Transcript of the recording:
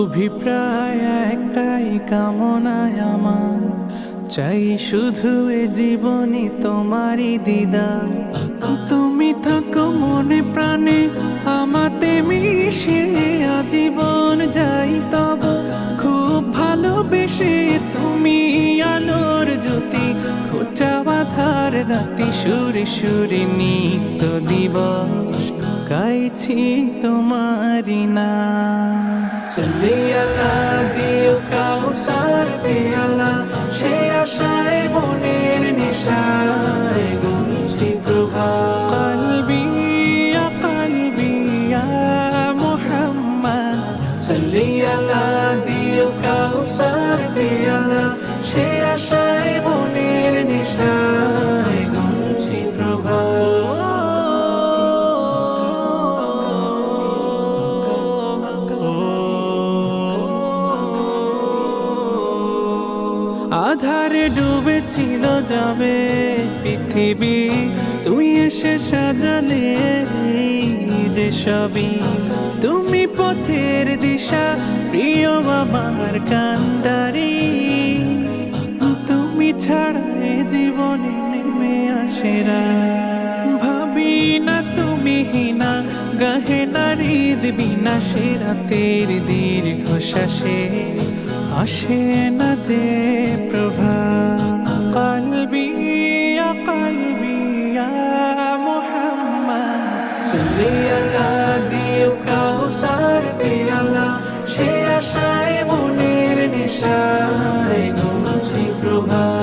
অভিপ্রায় একটাই কামনায় আমার। চাই শুধু এ জীবনে তোমারই দিদা তুমি থাকো মনে প্রাণে, আমাতে মিশে আজীবন যাই তব। খুব ভালোবেসে তুমি আলোর জ্যোতি, খোঁচা বাধার রাতি সুরে সুরে নিত্য দিবস। গাইছি তোমারি না সলিয়ালা দিও কাউসার পেয়ালা সে আশায় মনের নিশায় গুনছি প্রভা কলবি ইয়া কলবি ইয়া মুহাম্মদ সলিয়ালা দিও কাউসার পেয়ালা আধারে ডুবেছিল যাবে পৃথিবী। তুই এসে সাজালে যে সবই। তুমি পথের দিশা, প্রিয় বাবার কান্ডারি। তুমি ছাড়া জীবনে নেমে আসেরা ভাবি না তুমি হিনা, গাহে নারীদ বিনা সে রাতের দীর্ঘ শ্বাসে আসে না যে প্রভা। কলবি কলবি মোহাম্মদ। সুলিয়ালা কাউ সার পেয়ালা সে আশায় মনের নেশায় ঘুমাচ্ছি প্রভা।